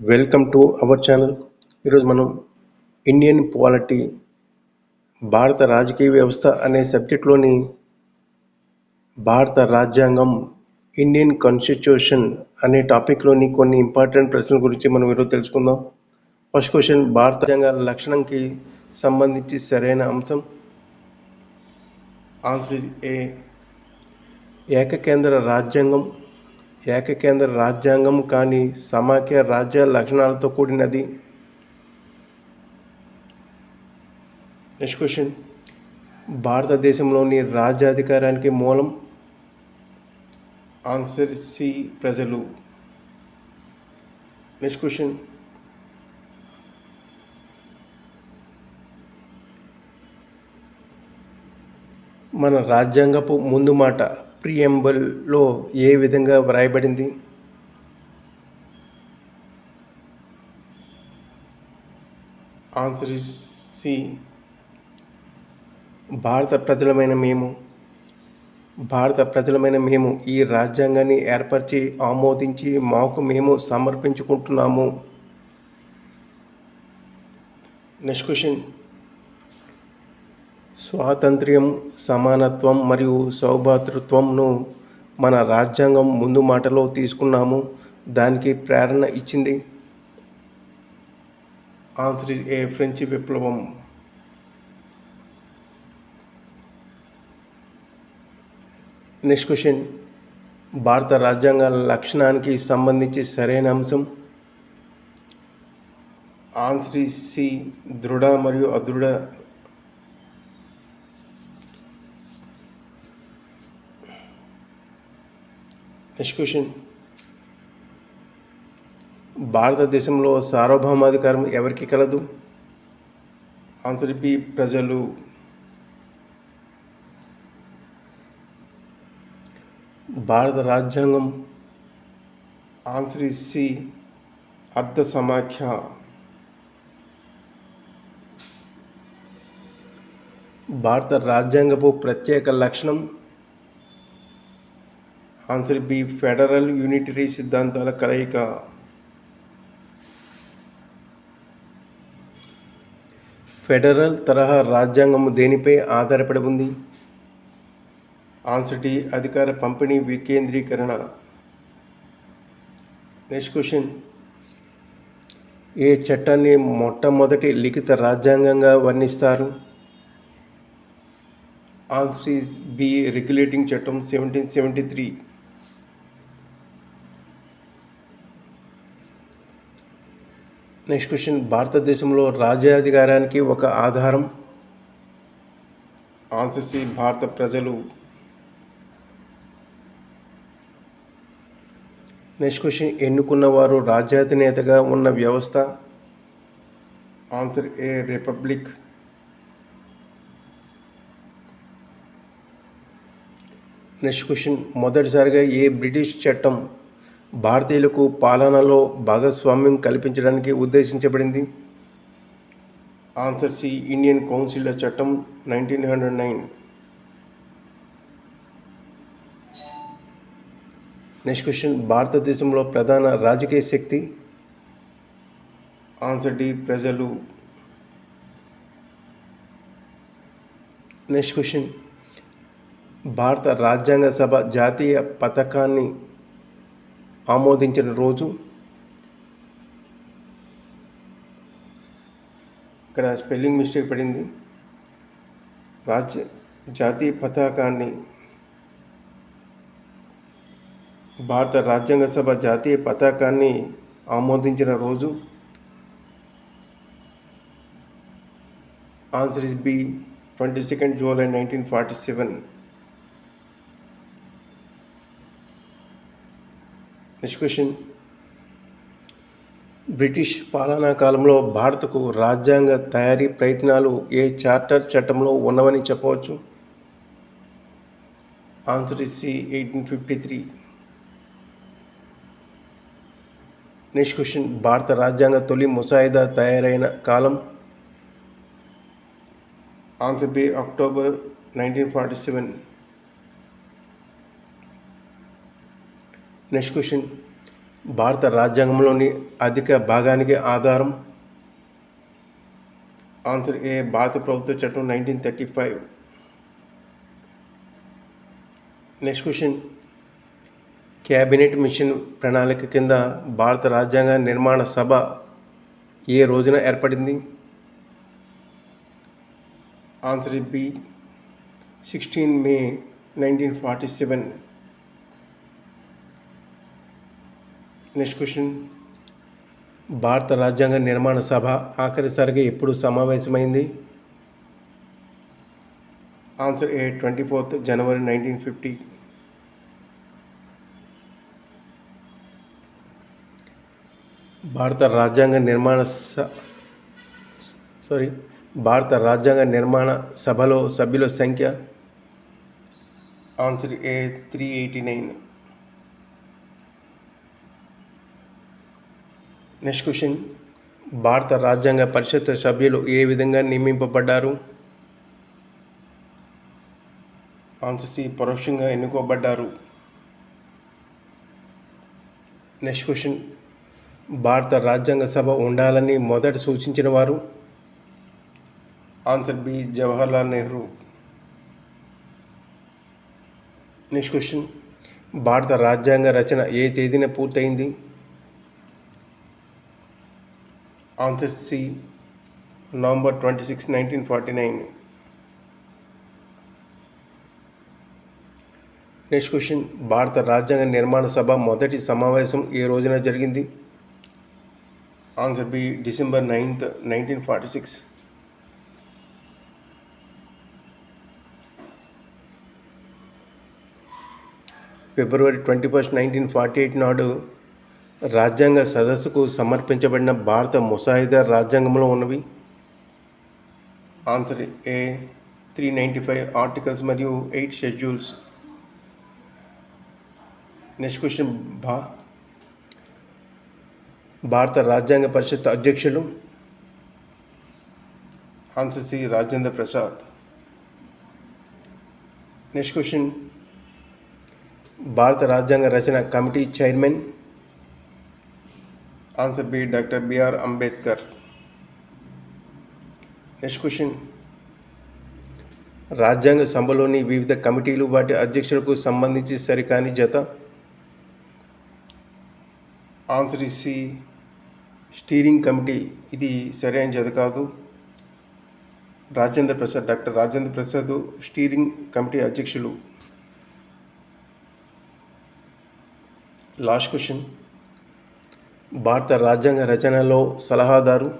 Welcome to our channel. ఈరోజు మనం Indian polity భారత రాజకీయ వ్యవస్థ అనే సబ్జెక్ట్లోని భారత రాజ్యాంగం ఇండియన్ కాన్స్టిట్యూషన్ అనే టాపిక్లోని కొన్ని ఇంపార్టెంట్ ప్రశ్నల గురించి మనం ఈరోజు తెలుసుకుందాం. ఫస్ట్ క్వశ్చన్ భారత రాజ్యాంగ లక్షణంకి సంబంధించి సరైన అంశం? ఆన్సర్ ఇస్ ఏ ఏకకేంద్ర రాజ్యాంగం ఏకకేంద్ర రాజ్యాంగం కానీ సమాఖ్య రాజ్య లక్షణాలతో కూడినది. నెక్స్ట్ క్వశ్చన్ భారతదేశంలోని రాజ్యాధికారానికి మూలం ఆన్సర్ సి ప్రజలు. నెక్స్ట్ క్వశ్చన్ మన రాజ్యాంగపు ముందు మాట ప్రియంబల్లో ఏ విధంగా వ్రాయబడింది? ఆన్సర్ ఇస్ సి భారత ప్రజలమైన మేము భారత ప్రజలమైన మేము ఈ రాజ్యాంగాన్ని ఏర్పరిచి ఆమోదించి మాకు మేము సమర్పించుకుంటున్నాము. నెక్స్ట్ క్వశ్చన్ స్వాతంత్ర్యం సమానత్వం మరియు సౌభాతృత్వంను మన రాజ్యాంగం ముందు మాటలో తీసుకున్నాము. దానికి ప్రేరణ ఇచ్చింది. ఆన్సర్ ఇస్ ఏ ఫ్రెంచ్ విప్లవం. Next question. భారత రాజ్యాంగ లక్షణానికి సంబంధించి సరైన అంశం. Answer is C. దృఢ మరియు అదృఢ నెక్స్ట్ క్వశ్చన్ భారతదేశంలో సార్వభౌమాధికారం ఎవరికి కలదు? ఆన్సర్ బి ప్రజలు. భారత రాజ్యాంగం. ఆన్సర్ సి అర్ధ సమాఖ్య. భారత రాజ్యాంగపు ప్రత్యేక లక్షణం ఆన్సర్ బి ఫెడరల్ యూనిటరీ సిద్ధాంతాల కలయిక. ఫెడరల్ తరహా రాజ్యాంగం దేనిపై ఆధారపడి ఉంది? ఆన్సర్ డి అధికార పంపిణీ వికేంద్రీకరణ. Next question. ఏ చట్టాన్ని మొట్టమొదటి లిఖిత రాజ్యాంగంగా వర్ణిస్తారు? ఆన్సర్ ఈజ్ బి రెగ్యులేటింగ్ చట్టం seventeen seventy three. Next question భారతదేశంలో రాజ్యాధికారానికి ఒక ఆధారం. ఆన్సర్ సి భారత ప్రజలు నెక్స్ట్ క్వశ్చన్ ఎన్నుకున్న వారు రాజ్యాధినేతగా ఉన్న వ్యవస్థ. Answer A republic. Next question మొదటిసారిగా ఏ బ్రిటిష్ చట్టం భారతీయులకు పాలనలో భాగస్వామ్యం కల్పించడానికి ఉద్దేశించబడింది. ఆన్సర్ సి ఇండియన్ కౌన్సిల్ చట్టం nineteen hundred nine. Next question భారతదేశంలో ప్రధాన రాజకీయ శక్తి? ఆన్సర్ డి ప్రజలు. నెక్స్ట్ క్వశ్చన్ భారత రాజ్యాంగ సభ జాతీయ పథకాన్ని ఆమోదించిన రోజు ఇక్కడ స్పెల్లింగ్ మిస్టేక్ పడింది. రాజ్య జాతీయ పతాకాన్ని భారత రాజ్యాంగ సభ జాతీయ పతాకాన్ని ఆమోదించిన రోజు answer is B twenty second July nineteen forty seven. Next question British పాలనా కాలంలో భారత్కు రాజ్యాంగ తయారీ ప్రయత్నాలు ఏ చార్టర్ చట్టంలో ఉన్నవని చెప్పవచ్చు? Answer is C eighteen fifty three next question భారత రాజ్యాంగ తొలి ముసాయిదా తయారైన కాలం? Answer B October nineteen forty seven next question. భారత రాజ్యాంగంలోని అధిక భాగానికి ఆధారం. ఆన్సర్ ఏ భారత ప్రభుత్వ చట్టం nineteen thirty five. Next question. Cabinet mission ప్రణాళిక కింద భారత రాజ్యాంగ నిర్మాణ సభ ఏ రోజున ఏర్పడింది? Answer B sixteen May nineteen forty seven. Next question భారత రాజ్యాంగ నిర్మాణ సభ ఆఖరిసారిగా ఎప్పుడు సమావేశమైంది? Answer A twenty fourth January nineteen fifty భారత రాజ్యాంగ నిర్మాణ సారీ భారత రాజ్యాంగ నిర్మాణ సభలో సభ్యుల సంఖ్య? Answer A three eighty nine next question భారత రాజ్యాంగ పరిషత్ సభ్యులు ఏ విధంగా నియమింపబడ్డారు? ఆన్సర్ సి పరోక్షంగా ఎన్నుకోబడ్డారు. నెక్స్ట్ క్వశ్చన్ భారత రాజ్యాంగ సభ ఉండాలని మొదట సూచించిన వారు? Answer B Jawaharlal Nehru. Next question భారత రాజ్యాంగ రచన ఏ తేదీన పూర్తయింది? Answer C November twenty six nineteen forty nine next question భారత రాజ్యాంగ నిర్మాణ సభ మొదటి సమావేశం ఏ రోజున జరిగింది? Answer B December ninth nineteen forty six February twenty first nineteen forty eight నాడు రాజ్యాంగ సదస్సుకు సమర్పించబడిన భారత ముసాయిదా రాజ్యాంగంలో ఉన్నవి? Answer A three ninety five articles మరియు ఎయిట్ షెడ్యూల్స్ నెక్స్ట్ క్వశ్చన్ భా భారత రాజ్యాంగ పరిషత్ అధ్యక్షులు? Answer C Rajendra Prasad. Next question భారత రాజ్యాంగ రచన committee chairman? Answer B doctor BR Ambedkar next question రాజ్యాంగ సభలోని వివిధ కమిటీలు వాటి అధ్యక్షులకు సంబంధించి సరికాని జత? ఆన్సర్ సి స్టీరింగ్ కమిటీ ఇది సరైన జత కాదు. Rajendra Prasad doctor Rajendra Prasad steering committee అధ్యక్షులు. లాస్ట్ క్వశ్చన్ భారత రాజ్యాంగ రచనలో సలహాదారు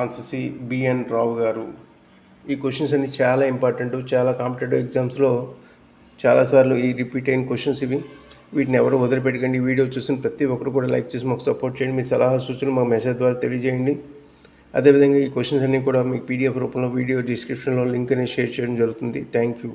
ఆన్సర్ సి బిఎన్ రావు గారు. ఈ క్వశ్చన్స్ అన్ని చాలా ఇంపార్టెంట్ చాలా కాంపిటేటివ్ ఎగ్జామ్స్లో చాలాసార్లు ఈ రిపీట్ అయిన క్వశ్చన్స్ ఇవి. వీటిని ఎవరు వదిలిపెట్టకండి. వీడియో చూసిన ప్రతి ఒక్కరు కూడా లైక్ చేసి మాకు సపోర్ట్ చేయండి. మీ సలహా సూచనలు మా మెసేజ్ ద్వారా తెలియజేయండి. అదేవిధంగా ఈ క్వశ్చన్స్ అన్నీ కూడా మీకు పీడిఎఫ్ రూపంలో వీడియో డిస్క్రిప్షన్లో లింక్ అనేది షేర్ చేయడం జరుగుతుంది. Thank you.